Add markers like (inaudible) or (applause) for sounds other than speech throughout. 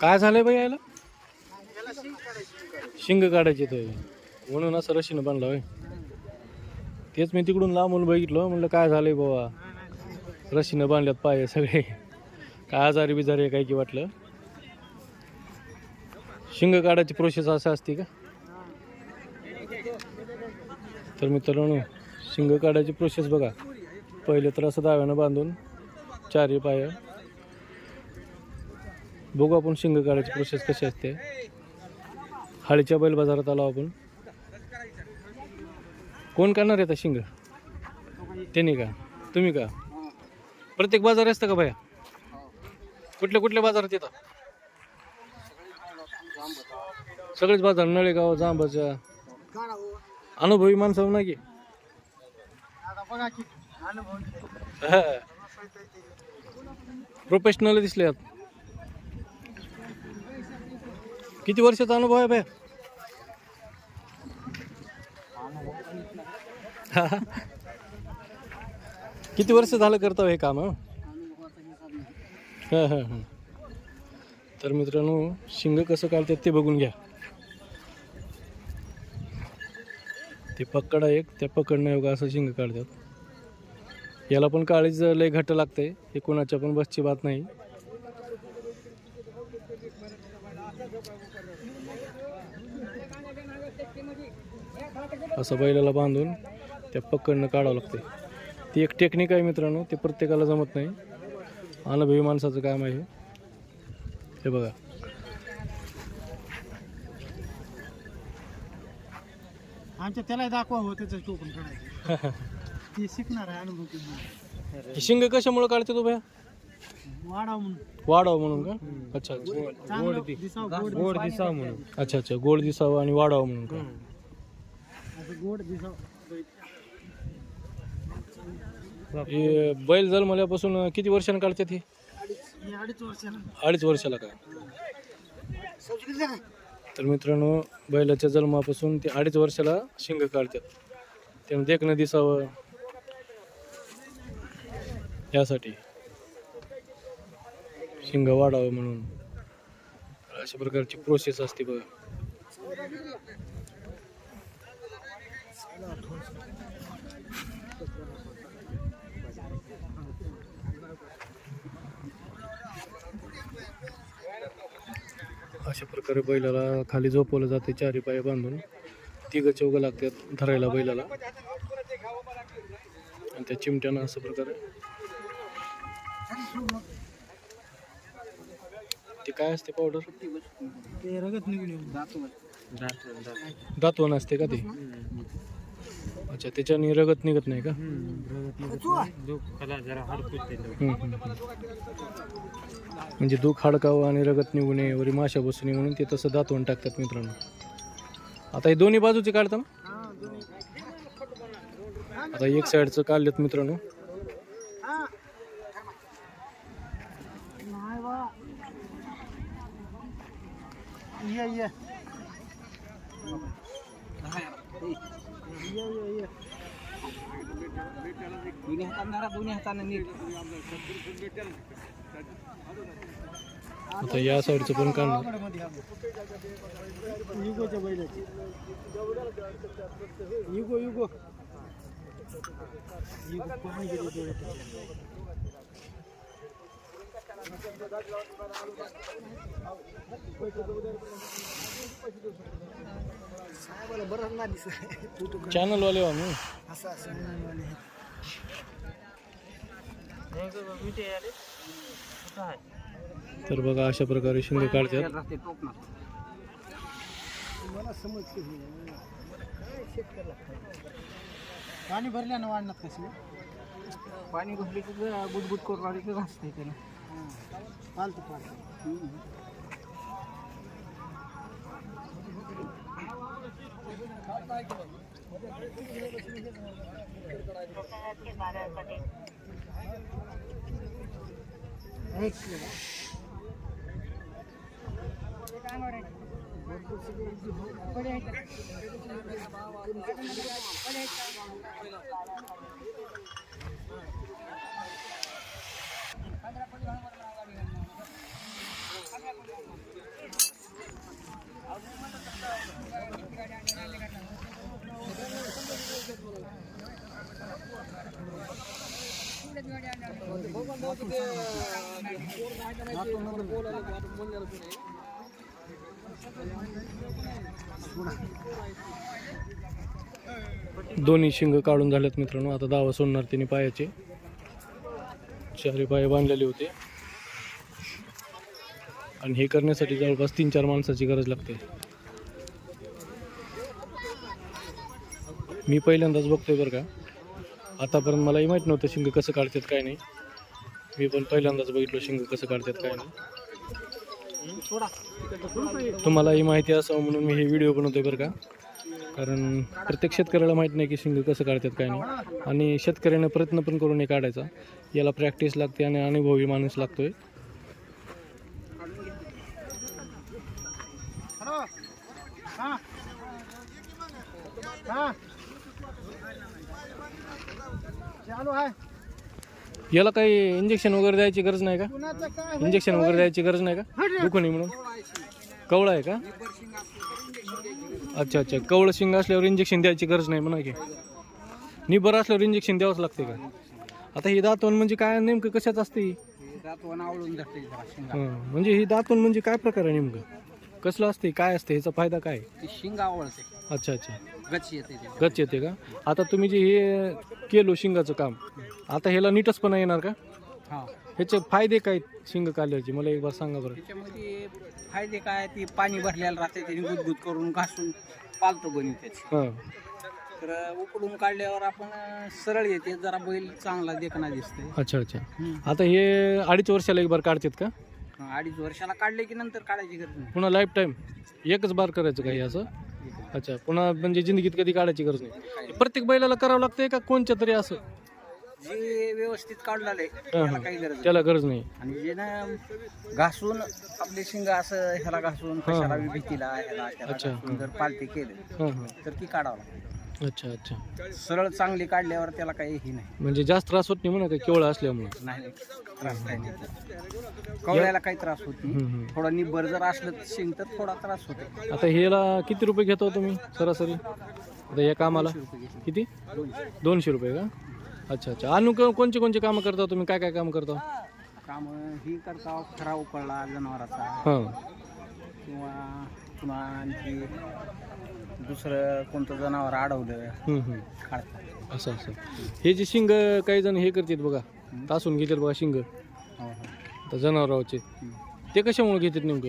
काय झालंय बाई यायला? शिंग काढायची तो. म्हणून असं रशीनं बांधलं होय. तेच मी तिकडून लांबून बघितलं. म्हणलं काय झालंय बाबा? रशीनं बांधल्यात पाय सगळे. काय आजारी बिजारी आहे काय की वाटलं? शिंग काढायची प्रोसेस असं असते का? तर मित्रांनो शिंग काढायची प्रोसेस बघा. पहिले तर असं दाव्यानं बांधून चारही पाय बघू आपण शिंग काढायची प्रोसेस कशी असते. हाळीच्या बैल बाजारात आलो आपण. कोण काढणार आहे आता शिंग? त्यांनी का? तुम्ही का? प्रत्येक बाजार असतं का भया? कुठल्या कुठल्या बाजारात येतात? सगळेच बाजार नळेगाव जांबाच्या अनुभवी माणसं नाही की? प्रोफेशनल दिसले आहात किती वर्षाचा अनुभव आहे बाय? (laughs) किती वर्ष झालं करतो हो हे काम हां? हां हां तर मित्रांनो शिंग कसं काढतात ते बघून घ्या. ते पकडा एक त्या पकडण्या योगा असं शिंग काढतात. याला पण काळीच लय घट्ट लागते हे कोणाच्या पण बसची बात नाही. असं बैलाला बांधून त्या पकडणं काढावं लागते. ती एक टेक्निक आहे मित्रांनो ते प्रत्येकाला जमत नाही. अनुभवी माणसाचं काम आहे हे. हे बघा. आमच्या त्याला दाखवा हो त्याचं टोपण काढायचं. (laughs) ती शिकणार आहे अनुभव शिंग कशामुळे काढते तो भया? वाढाव म्हणून. वाढावं म्हणून का? अच्छा अच्छा. चांगलं दिसावं गोड दिसावं म्हणून. अच्छा अच्छा. गोड दिसावं आणि वाढावं म्हणून का? गोड दिसावं हे बैल जन्मल्यापासून किती वर्षांनी काढतात हे? अडीच वर्षाला अडीच वर्षाला तर मित्रांनो बैलाच्या जन्मापासून ते अडीच वर्षाला शिंग काढतात. त्यामुळे देखणं दिसावं यासाठी शिंग वाढावं म्हणून अशा प्रकारची प्रोसेस असते बघा. अशा प्रकारे बैलाला खाली झोपवलं जाते चारी पाय बांधून. तिघं चौघं लागतात धरायला बैलाला. आणि त्या चिमट्यानं असं प्रकारे. ते काय असते पावडर ते रगत निघून येऊन दातवण असते का ते? अच्छा त्याच्याने रगत निघत नाही का? हम्म, हम्म, हम्म. म्हणजे दुःख हाडकावं आणि रगत निघू नये वरी माशा बसू नये म्हणून ते तसं दातवण टाकतात मित्रांनो. आता हे दोन्ही बाजूचे काढता ना? आता एक साईडचं काढलेत मित्रांनो. ये ये. दोन्ही हातांना दोन्ही हाताने नीट. आता या साईडचं पण काढणार युगोच्या बैलाची युगो युगो युगो पाणी गेले डोळ्यात. बरं ना दिसत. चॅनलवाले हो आम्ही. असं असं. तर बघा अशा प्रकारे शिंदे काढतात. रस्ते टोकणार मला समजते शेतकऱ्याला पाणी भरल्यानं वाढणार कशी पाणी घुसले की बुटबुट करून आली की घासते त्याला पालतो पालतो. एक दोन्ही शिंग काढून झाल्यात मित्रांनो. आता दावा सोडणार तिने पायाचे. चारी पाय बांधलेले होते. आणि हे करण्यासाठी जवळपास तीन चार माणसाची गरज लागते. मी पहिल्यांदाच बघतोय बरं का. आतापर्यंत मलाही माहीत नव्हतं शिंग कसं काढतात काय नाही. मी पण पहिल्यांदाच बघितलो शिंग कसं काढतात काय नाही. तुम्हाला ही माहिती असावं म्हणून मी हे व्हिडिओ बनवतोय बरं का? कारण प्रत्येक शेतकऱ्याला माहीत नाही की शिंग कसं काढतात काय नाही. आणि शेतकऱ्याने प्रयत्न पण करून हे काढायचा. याला प्रॅक्टिस लागते आणि अनुभवी माणूस लागतोय. चालू आहे. याला काही इंजेक्शन वगैरे द्यायची गरज नाही का? इंजेक्शन वगैरे द्यायची गरज नाही का? दुखणी म्हणून. कवळा आहे का? अच्छा अच्छा. कवळं शिंग असल्यावर इंजेक्शन द्यायची गरज नाही म्हणा की. निबर असल्यावर इंजेक्शन द्यावंच लागते का? आता ही दातवण म्हणजे काय नेमकं कशाच असते म्हणजे ही दातवण म्हणजे काय प्रकार आहे नेमकं? कसलं असते? काय असते? ह्याचा फायदा काय? आहे? ती शिंगा आवळते. अच्छा अच्छा. गच्ची येते त्याच्यात. गच येते का? आता तुम्ही जे हे केलो शिंगाचं काम आता ह्याला नीटसपणा येणार का? हा. ह्याचे फायदे काय शिंग काढल्याचे मला एक बार सांगा बरं. त्याच्यामध्ये फायदे काय? ती पाणी भरलेलं राहते त्याने गुदगुद करून घासून पालतो त्याची. हां. तर उकडून काढल्यावर आपण सरळ येते. जरा बैल चांगला देखना दिसते अच्छा अच्छा. आता हे अडीच वर्षाला एक बार काढतात का? अडीच वर्षाला काढले की नंतर काढायची गरज नाही. पुन्हा लाईफ टाईम एकच बार करायचं काही असं? अच्छा पुन्हा म्हणजे जिंदगीत कधी काढायची गरज नाही. प्रत्येक बैलाला करावं लागतंय का कोणच्या तरी असं? जे व्यवस्थित काढलेलं आहे त्याला. काही गरज नाही. त्याला गरज नाही. आणि जे ना घासून आपले शिंग असं ह्याला घासून कशाला बी भीतीला ह्याला त्याला अच्छा, घासून. जर पालते केले हां हां. तर ती काढावं लागते. अच्छा अच्छा. सरळ चांगली काढल्यावर त्याला काही ही नाही. म्हणजे जास्त त्रास होत नाही म्हणा का केवळ असल्यामुळे. नाही. त्रास काही नाही कवळ्याला काही त्रास होत नाही. हम्म. थोडा निब्बर जर असलं तर शिंग तर थोडा त्रास होतो. आता ह्याला किती रुपये घेतो तुम्ही सरासरी? आता या कामाला? किती? दोनशे. रुपये का? अच्छा अच्छा. अनु को- कोणचे कोणचे कामं करता तुम्ही? काय काय काम करता काम ही करता खरा उकळला जनावराचा. हां. किंवा पुन्हा आणखी दुसरं कोणतं जनावर अडवलं हम्म, हम्म. काढतात. असं असं. हे जे शिंग काही जण हे करतात बघा. तासून घेतात बघा शिंग. हो हो. आता ते कशामुळे घेतात नेमकं?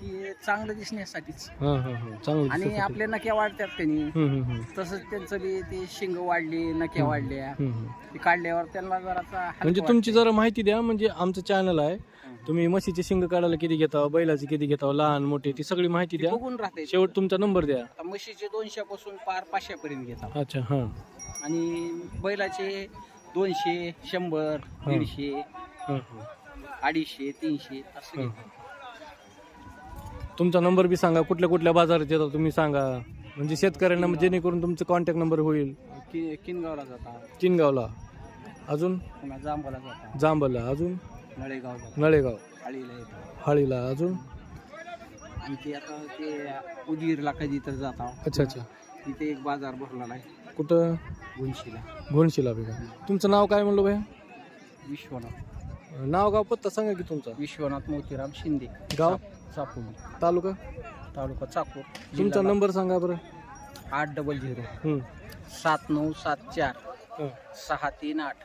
की चांगलं दिसण्यासाठीच. हां हां हां. चांगलं आणि दिसतं. आपल्या नक्या वाढतात त्यांनी. हम्म, हम्म, हम्म. तसंच त्यांचं बी ते शिंग वाढली नक्या वाढल्या. हम्म, हम्म. ते काढल्यावर त्यांना जरासा हलकं म्हणजे तुमची जरा माहिती द्या म्हणजे आमचं चॅनल आहे. तुम्ही म्हशीचे शिंग काढायला किती घेता बैलाचे किती घेता लहान मोठे ती सगळी माहिती. द्या. बघून राहते. शेवट तुमचा नंबर द्या. आता म्हशीचे दोनशे पासून पार पाचशे पर्यंत घेतात अच्छा हां. आणि बैलाचे दोनशे शंभर दीडशे हां हां. अडीचशे तीनशे असं हां. घेतात. तुमचा नंबर बी सांगा कुठल्या कुठल्या बाजारात येतात तुम्ही सांगा. म्हणजे शेतकऱ्यांना जेणेकरून तुमचं कॉन्टॅक्ट नंबर होईल. कि किनगावला जातात. किनगावला. अजून? पुन्हा जांबाला जातात. जांबला अजून? नळेगाव नळेगाव. आळीला येतात हाळीला अजून? ते आता ते उदगीरला कधी तर जातात अच्छा अच्छा. तिथे एक बाजार भरलेला आहे कुठं? गुंशीला घोणशीला बी का? तुमचं नाव काय म्हणलं भाई विश्वनाथ. नाव गाव पत्ता सांगा की तुमचा. विश्वनाथ मोतीराम शिंदे. गाव? चाकूर तालुका? तालुका चाकूर. तुमचा जिल्हा नंबर सांगा बरं. आठ डबल झिरो. हं. सात नऊ सात चार. हं. सहा तीन आठ.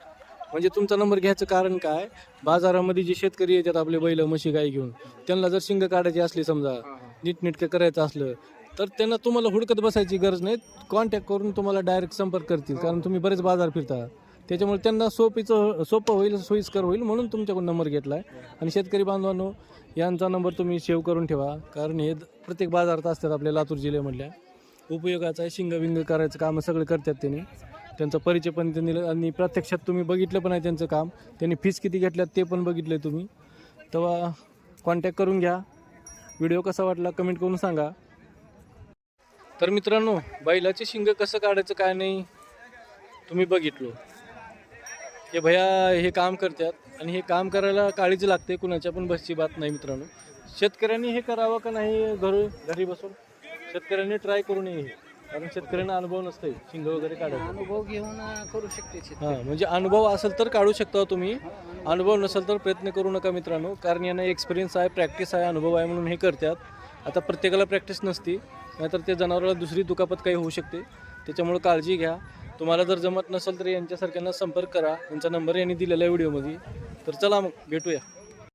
म्हणजे तुमचा नंबर घ्यायचं कारण काय? बाजारामध्ये जे शेतकरी येतात आपले बैल म्हशी गाई घेऊन त्यांना जर शिंग काढायची असली समजा नीटनेटकं करायचं असलं तर त्यांना तुम्हाला हुडकत बसायची गरज नाही. कॉन्टॅक्ट करून तुम्हाला डायरेक्ट संपर्क करतील कारण तुम्ही बरेच बाजार फिरता. त्याच्यामुळे त्यांना सोपीचं सोपं होईल सोयीस्कर होईल म्हणून तुमच्याकडून नंबर घेतला आहे आणि शेतकरी बांधवांनो यांचा नंबर तुम्ही सेव्ह करून ठेवा कारण हे प्रत्येक बाजारात असतात आपल्या लातूर जिल्ह्यामधल्या. उपयोगाचं आहे शिंग विंग करायचं कामं सगळे करतात त्यांनी. त्यांचा परिचय पण त्यांनी आणि प्रत्यक्षात तुम्ही बघितलं पण आहे त्यांचं काम. त्यांनी फीस किती घेतल्यात ते पण बघितलं आहे तुम्ही. तेव्हा कॉन्टॅक्ट करून घ्या. व्हिडिओ कसा वाटला कमेंट करून सांगा. तर मित्रांनो बैलाचे शिंग कसं काढायचं काय नाही तुम्ही बघितलो. हे भैया हे काम करतात आणि हे काम करायला काळीच लागते कुणाच्या पण बसची बात नाही मित्रांनो. शेतकऱ्यांनी हे करावं का नाही घर घरी बसून? शेतकऱ्यांनी ट्राय करू नये कारण शेतकऱ्यांना अनुभव नसते शिंग वगैरे काढायचा अनुभव घेऊन करू शकते शेती. हां म्हणजे अनुभव असेल तर काढू शकता तुम्ही. अनुभव नसेल तर प्रयत्न करू नका मित्रांनो कारण यांना एक्सपिरियन्स आहे प्रॅक्टिस आहे अनुभव आहे म्हणून हे करतात. आता प्रत्येकाला प्रॅक्टिस नसती नाहीतर ते जनावराला दुसरी दुखापत काही होऊ शकते. त्याच्यामुळे काळजी घ्या. तुम्हाला जर जमत नसेल तर यांच्यासारख्यांना संपर्क करा. यांचा नंबर यांनी दिलेला आहे व्हिडिओमध्ये. तर चला मग भेटूया.